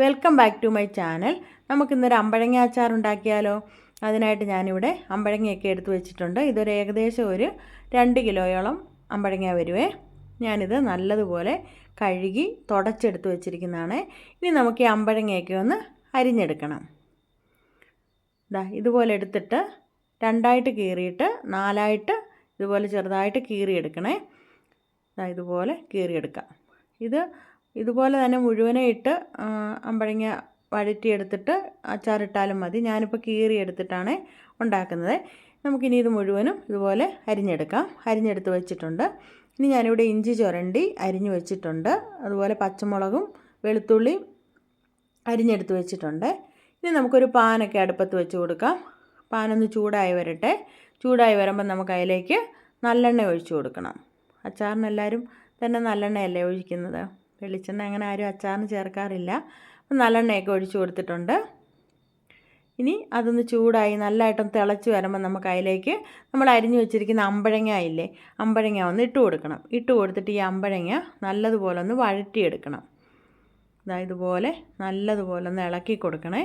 Welcome back to my channel നമുക്കിന്നൊരു അമ്പഴങ്ങ അച്ചാർ ഉണ്ടാക്കിയാലോ? അതിനായിട്ട് ഞാനിവിടെ അമ്പഴങ്ങയൊക്കെ എടുത്തു വെച്ചിട്ടുണ്ട്. ഇതൊരു ഏകദേശം ഒരു രണ്ട് കിലോയോളം അമ്പഴങ്ങ വരുവേ. ഞാനിത് നല്ലതുപോലെ കഴുകി തുടച്ചെടുത്ത് വെച്ചിരിക്കുന്നതാണ്. ഇനി നമുക്ക് ഈ അമ്പഴങ്ങയൊക്കെ ഒന്ന് അരിഞ്ഞെടുക്കണം. ഇതാ ഇതുപോലെ എടുത്തിട്ട് രണ്ടായിട്ട് കീറിയിട്ട് നാലായിട്ട് ഇതുപോലെ ചെറുതായിട്ട് കീറിയെടുക്കണേ. ഇതുപോലെ കീറിയെടുക്കാം. ഇത് ഇതുപോലെ തന്നെ മുഴുവനെ ഇട്ട് അമ്പഴങ്ങ വഴറ്റിയെടുത്തിട്ട് അച്ചാറിട്ടാലും മതി. ഞാനിപ്പോൾ കീറി എടുത്തിട്ടാണ് ഉണ്ടാക്കുന്നത്. നമുക്കിനി ഇത് മുഴുവനും ഇതുപോലെ അരിഞ്ഞെടുക്കാം. അരിഞ്ഞെടുത്ത് വെച്ചിട്ടുണ്ട്. ഇനി ഞാനിവിടെ ഇഞ്ചി ചുരണ്ടി അരിഞ്ഞു വെച്ചിട്ടുണ്ട്. അതുപോലെ പച്ചമുളകും വെളുത്തുള്ളിയും അരിഞ്ഞെടുത്ത് വെച്ചിട്ടുണ്ട്. ഇനി നമുക്കൊരു പാനൊക്കെ അടുപ്പത്ത് വെച്ച് കൊടുക്കാം. പാനൊന്ന് ചൂടായി വരട്ടെ. ചൂടായി വരുമ്പോൾ നമുക്ക് അതിലേക്ക് നല്ലെണ്ണ ഒഴിച്ചു കൊടുക്കണം. അച്ചാറിന് എല്ലാവരും തന്നെ നല്ലെണ്ണയല്ലേ ഒഴിക്കുന്നത്? വെളിച്ചെണ്ണ അങ്ങനെ ആരും അച്ചാറിന് ചേർക്കാറില്ല. നല്ലെണ്ണയൊക്കെ ഒഴിച്ചു കൊടുത്തിട്ടുണ്ട്. ഇനി അതൊന്ന് ചൂടായി നല്ലതായിട്ടൊന്ന് തിളച്ച് വരുമ്പോൾ നമുക്ക് അതിലേക്ക് നമ്മൾ അരിഞ്ഞു വെച്ചിരിക്കുന്ന അമ്പഴങ്ങ ഇല്ലേ അമ്പഴങ്ങ ഒന്ന് ഇട്ട് കൊടുക്കണം. ഇട്ട് കൊടുത്തിട്ട് ഈ അമ്പഴങ്ങ നല്ലതുപോലെ ഒന്ന് വഴറ്റിയെടുക്കണം. ഇതാ ഇതുപോലെ നല്ലതുപോലെ ഒന്ന് ഇളക്കി കൊടുക്കണേ.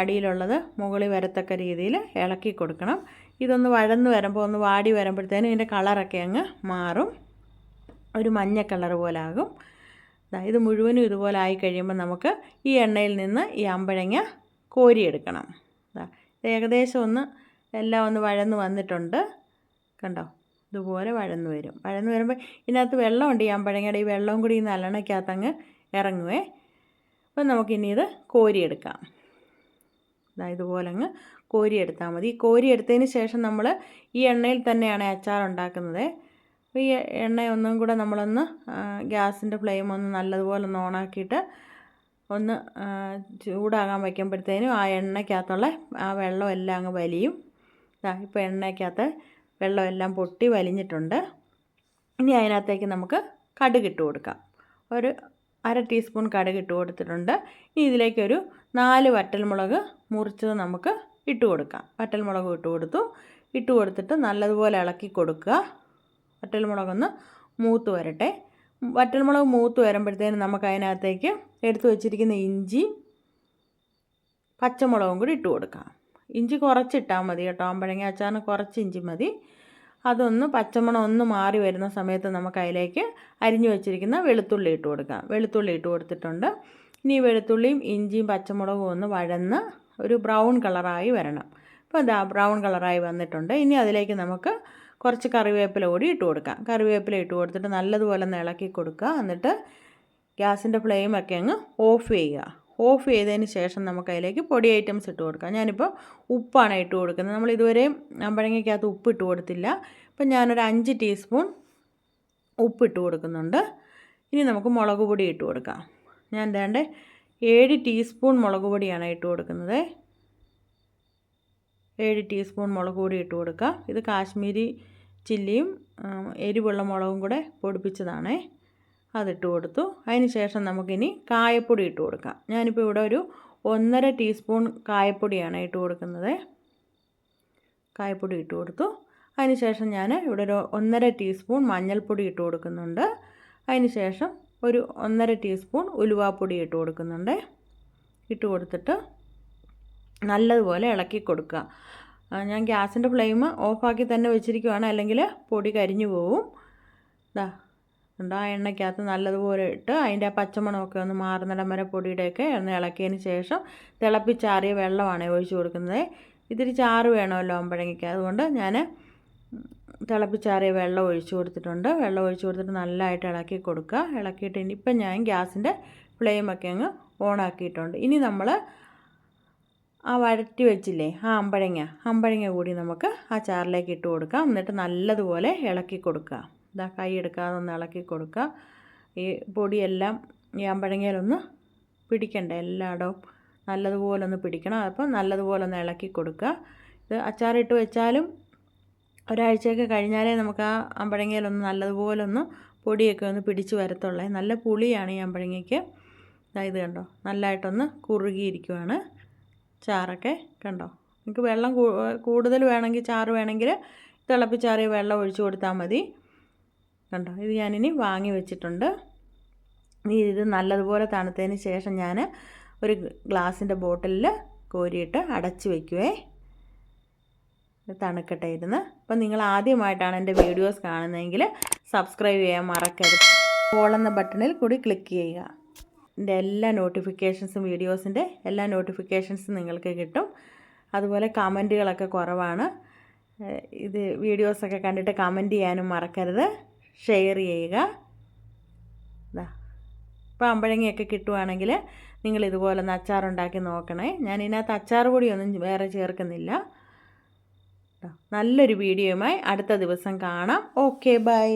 അടിയിലുള്ളത് മുകളിൽ വരത്തക്ക രീതിയിൽ ഇളക്കി കൊടുക്കണം. ഇതൊന്ന് വഴന്ന് വരുമ്പോൾ ഒന്ന് വാടി വരുമ്പോഴത്തേനും ഇതിന്റെ കളറൊക്കെ അങ്ങ് മാറും. ഒരു മഞ്ഞ കളർ പോലാകും ഇത് മുഴുവനും ഇതുപോലെ ആയി കഴിയുമ്പോൾ നമുക്ക് ഈ എണ്ണയിൽ നിന്ന് ഈ അമ്പഴങ്ങ കോരിയെടുക്കണം. ഏകദേശം ഒന്ന് എല്ലാം ഒന്ന് വഴന്ന് വന്നിട്ടുണ്ട്. കണ്ടോ? ഇതുപോലെ വഴന്ന് വരും. വഴന്ന് വരുമ്പോൾ ഇതിനകത്ത് വെള്ളമുണ്ട് ഈ അമ്പഴങ്ങയുടെ. ഈ വെള്ളവും കൂടി ഈ നല്ലെണ്ണയ്ക്കകത്ത് അങ്ങ് ഇറങ്ങുവേ. അപ്പം നമുക്കിനി ഇത് കോരിയെടുക്കാം. ഇതുപോലെ അങ്ങ് കോരിയെടുത്താൽ മതി. ഈ കോരിയെടുത്തതിന് ശേഷം നമ്മൾ ഈ എണ്ണയിൽ തന്നെയാണ് അച്ചാർ ഉണ്ടാക്കുന്നത് അപ്പോൾ ഈ എണ്ണ ഒന്നും കൂടെ നമ്മളൊന്ന് ഗ്യാസിന്റെ ഫ്ലെയിം ഒന്ന് നല്ലതുപോലെ ഒന്ന് ഓണാക്കിയിട്ട് ഒന്ന് ചൂടാകാൻ വയ്ക്കുമ്പോഴത്തേനും ആ എണ്ണയ്ക്കകത്തുള്ള ആ വെള്ളം എല്ലാം അങ്ങ് വലിയും. ഇതാ ഇപ്പോൾ എണ്ണയ്ക്കകത്ത് വെള്ളമെല്ലാം പൊട്ടി വലിഞ്ഞിട്ടുണ്ട്. ഇനി അതിനകത്തേക്ക് നമുക്ക് കടുക് ഇട്ട് കൊടുക്കാം. ഒരു അര ടീസ്പൂൺ കടുക് ഇട്ട് കൊടുത്തിട്ടുണ്ട്. ഇനി ഇതിലേക്കൊരു നാല് വറ്റൽമുളക് മുറിച്ചത് നമുക്ക് ഇട്ട് കൊടുക്കാം. വറ്റൽമുളക് ഇട്ട് കൊടുത്തു. ഇട്ട് കൊടുത്തിട്ട് നല്ലതുപോലെ ഇളക്കി കൊടുക്കുക. വറ്റൽമുളകൊന്ന് മൂത്ത് വരട്ടെ. വറ്റൽമുളക് മൂത്ത് വരുമ്പോഴത്തേനും നമുക്ക് അതിനകത്തേക്ക് എടുത്തു വച്ചിരിക്കുന്ന ഇഞ്ചി പച്ചമുളകും കൂടി ഇട്ട് കൊടുക്കാം. ഇഞ്ചി കുറച്ചിട്ടാൽ മതി കേട്ടോ. ആമ്പഴങ്ങ അച്ചാറിന് കുറച്ച് ഇഞ്ചി മതി. അതൊന്ന് പച്ചമണം ഒന്ന് മാറി വരുന്ന സമയത്ത് നമുക്ക് അതിലേക്ക് അരിഞ്ഞു വെച്ചിരിക്കുന്ന വെളുത്തുള്ളി ഇട്ട് കൊടുക്കാം. വെളുത്തുള്ളി ഇട്ട് കൊടുത്തിട്ടുണ്ട്. ഇനി വെളുത്തുള്ളിയും ഇഞ്ചിയും പച്ചമുളകും ഒന്ന് വഴന്ന് ഒരു ബ്രൗൺ കളറായി വരണം. അപ്പോൾ ഇതാ ബ്രൗൺ കളറായി വന്നിട്ടുണ്ട്. ഇനി അതിലേക്ക് നമുക്ക് കുറച്ച് കറിവേപ്പില കൂടി ഇട്ട് കൊടുക്കാം. കറിവേപ്പില ഇട്ട് കൊടുത്തിട്ട് നല്ലതുപോലെ ഇളക്കി കൊടുക്കുക. എന്നിട്ട് ഗ്യാസിന്റെ ഫ്ലെയിമൊക്കെ അങ്ങ് ഓഫ് ചെയ്യുക. ഓഫ് ചെയ്തതിന് ശേഷം നമുക്ക് അതിലേക്ക് പൊടി ഐറ്റംസ് ഇട്ട് കൊടുക്കാം. ഞാനിപ്പോൾ ഉപ്പാണ് ഇട്ട് കൊടുക്കുന്നത്. നമ്മൾ ഇതുവരെയും അമ്പഴങ്ങയ്ക്കകത്ത് ഉപ്പ് ഇട്ട് കൊടുത്തില്ല. ഇപ്പം ഞാനൊരു അഞ്ച് ടീസ്പൂൺ ഉപ്പ് ഇട്ട് കൊടുക്കുന്നുണ്ട്. ഇനി നമുക്ക് മുളക് പൊടി ഇട്ട് കൊടുക്കാം. ഞാൻ വേണ്ട ഏഴ് ടീസ്പൂൺ മുളക് പൊടിയാണ് ഇട്ട് കൊടുക്കുന്നത്. ഏഴ് ടീസ്പൂൺ മുളക് പൊടി ഇട്ട് കൊടുക്കുക. ഇത് കാശ്മീരി ചില്ലിയും എരിവുള്ള മുളകും കൂടെ പൊടിപ്പിച്ചതാണേ. അതിട്ട് കൊടുത്തു. അതിന് ശേഷം നമുക്കിനി കായപ്പൊടി ഇട്ട് കൊടുക്കാം. ഞാനിപ്പോൾ ഇവിടെ ഒരു ഒന്നര ടീസ്പൂൺ കായപ്പൊടിയാണ് ഇട്ട് കൊടുക്കുന്നത്. കായപ്പൊടി ഇട്ട് കൊടുത്തു. അതിന് ശേഷം ഞാൻ ഇവിടെ ഒരു ഒന്നര ടീസ്പൂൺ മഞ്ഞൾപ്പൊടി ഇട്ട് കൊടുക്കുന്നുണ്ട്. അതിന് ശേഷം ഒരു ഒന്നര ടീസ്പൂൺ ഉലുവാപ്പൊടി ഇട്ട് കൊടുക്കുന്നുണ്ട്. ഇട്ട് കൊടുത്തിട്ട് നല്ലതുപോലെ ഇളക്കി കൊടുക്കുക. ഞാൻ ഗ്യാസിന്റെ ഫ്ലെയിം ഓഫാക്കി തന്നെ വെച്ചിരിക്കുവാണ്. അല്ലെങ്കിൽ പൊടി കരിഞ്ഞു പോവും. ഇതാ ഉണ്ട് ആ എണ്ണയ്ക്കകത്ത് നല്ലതുപോലെ ഇട്ട് അതിന്റെ ആ പച്ചമണമൊക്കെ ഒന്ന് മാറുന്നിടം വരെ പൊടിയുടെയൊക്കെ ഒന്ന് ഇളക്കിയതിന് ശേഷം തിളപ്പിച്ചാറിയ വെള്ളമാണ് ഒഴിച്ചു കൊടുക്കുന്നത്. ഇത്തിരി ചാറ് വേണമല്ലോ അമ്പഴങ്ങയ്ക്ക്. അതുകൊണ്ട് ഞാൻ തിളപ്പിച്ചാറിയ വെള്ളം ഒഴിച്ചു കൊടുത്തിട്ടുണ്ട്. വെള്ളം ഒഴിച്ചു കൊടുത്തിട്ട് നല്ലതായിട്ട് ഇളക്കി കൊടുക്കുക. ഇളക്കിയിട്ട് ഇപ്പം ഞാൻ ഗ്യാസിന്റെ ഫ്ലെയിമൊക്കെ അങ്ങ് ഓണാക്കിയിട്ടുണ്ട്. ഇനി നമ്മൾ ആ വഴറ്റി വെച്ചില്ലേ ആ അമ്പഴങ്ങ അമ്പഴങ്ങ കൂടി നമുക്ക് ആ ചാറിലേക്ക് ഇട്ട് കൊടുക്കാം. എന്നിട്ട് നല്ലതുപോലെ ഇളക്കി കൊടുക്കുക. ഇതാ കൈ എടുക്കാതെ ഒന്ന് ഇളക്കി കൊടുക്കുക. ഈ പൊടിയെല്ലാം ഈ അമ്പഴങ്ങയിലൊന്ന് പിടിക്കണ്ട എല്ലായിടവും നല്ലതുപോലെ ഒന്ന് പിടിക്കണം. അപ്പം നല്ലതുപോലെ ഒന്ന് ഇളക്കി കൊടുക്കുക. ഇത് അച്ചാറിട്ട് വെച്ചാലും ഒരാഴ്ചയൊക്കെ കഴിഞ്ഞാലേ നമുക്ക് ആ അമ്പഴങ്ങയിലൊന്ന് നല്ലതുപോലെ ഒന്ന് പൊടിയൊക്കെ ഒന്ന് പിടിച്ച് വരത്തുള്ളേ. നല്ല പുളിയാണ് ഈ അമ്പഴങ്ങയ്ക്ക്. ഇതായത് ഇത് കണ്ടോ നല്ലതായിട്ടൊന്ന് കുറുകിയിരിക്കുവാണ്. ചാറൊക്കെ കണ്ടോ? നിങ്ങൾക്ക് വെള്ളം കൂടുതൽ വേണമെങ്കിൽ ചാറ് വേണമെങ്കിൽ തിളപ്പിച്ചാറിയ വെള്ളം ഒഴിച്ചു കൊടുത്താൽ മതി. കണ്ടോ? ഇത് ഞാനിനി വാങ്ങി വെച്ചിട്ടുണ്ട്. ഇത് നല്ലതുപോലെ തണുത്തതിന് ശേഷം ഞാൻ ഒരു ഗ്ലാസിന്റെ ബോട്ടിലിൽ കോരിയിട്ട് അടച്ചു വയ്ക്കുവേ തണുക്കട്ടെ ഇരുന്ന്. അപ്പം നിങ്ങൾ ആദ്യമായിട്ടാണ് എന്റെ വീഡിയോസ് കാണുന്നതെങ്കിൽ സബ്സ്ക്രൈബ് ചെയ്യാൻ മറക്കരുത്. ഓൾ എന്ന ബട്ടണിൽ കൂടി ക്ലിക്ക് ചെയ്യുക. എന്റെ എല്ലാ നോട്ടിഫിക്കേഷൻസും വീഡിയോസിന്റെ എല്ലാ നോട്ടിഫിക്കേഷൻസും നിങ്ങൾക്ക് കിട്ടും. അതുപോലെ കമന്റുകളൊക്കെ കുറവാണ്. ഇത് വീഡിയോസൊക്കെ കണ്ടിട്ട് കമന്റ് ചെയ്യാനും മറക്കരുത്. ഷെയർ ചെയ്യുക. ഇതാ ഇപ്പോൾ അമ്പഴങ്ങയൊക്കെ കിട്ടുവാണെങ്കിൽ നിങ്ങൾ ഇതുപോലെ ഒന്ന് അച്ചാറുണ്ടാക്കി നോക്കണേ. ഞാൻ ഇതിനകത്ത് അച്ചാർ പൊടിയൊന്നും വേറെ ചേർക്കുന്നില്ല. നല്ലൊരു വീഡിയോയുമായി അടുത്ത ദിവസം കാണാം. Okay bye